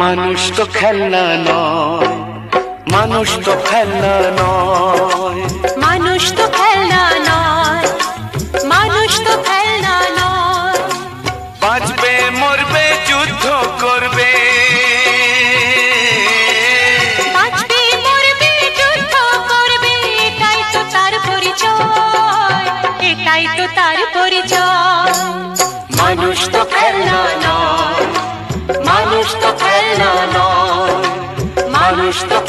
মানুষ তো খেলনা নয় মানুষ তো খেলনা নয়। মানুষ তো খেলনা নয় মানুষ তো খেলনা নয়। বাঁচবে মরবে যুদ্ধ করবে মানুষ তো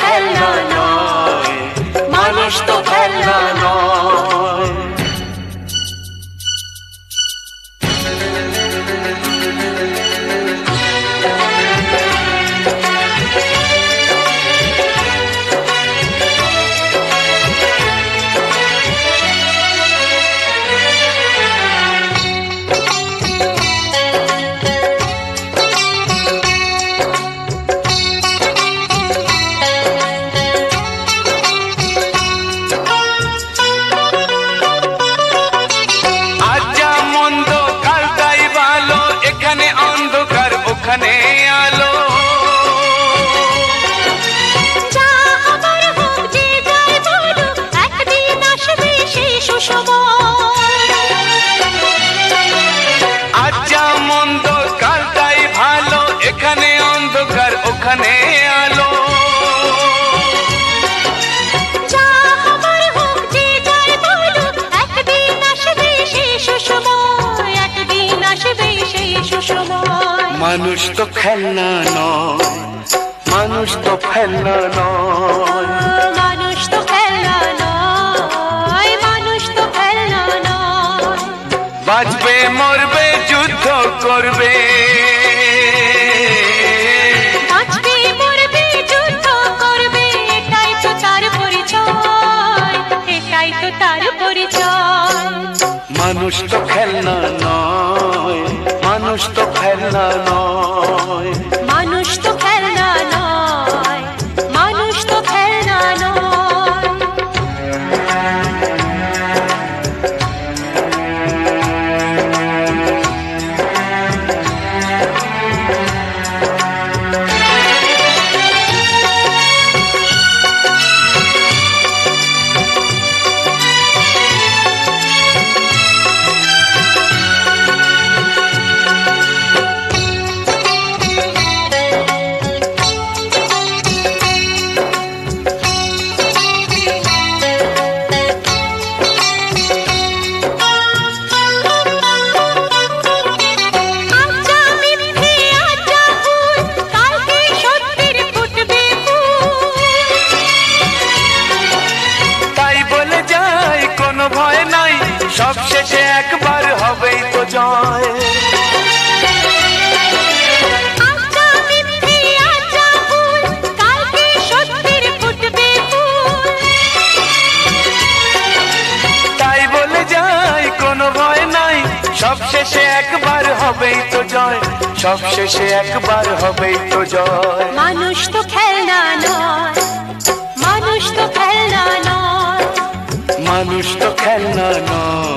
সেই সুসময় মানুষ তো খেলনা নয় মানুষ তো খেলনা নয়। মানুষ তো খেলনা নয় মানুষ তো খেলনা নয়। বাঁচবে মরবে যুদ্ধ করবে। তার পরিচয়। মানুষ তো খেলনা নয় মানুষ তো খেলনা নয়। তাই বলে যাই কোনো ভয় নাই। সব শেষে একবার হবেই তো জয়। সব শেষে একবার হবেই তো জয়। মানুষ তো খেলনা নয়। মানুষ তো খেলনা নয়। মানুষ তো খেলনা নয়।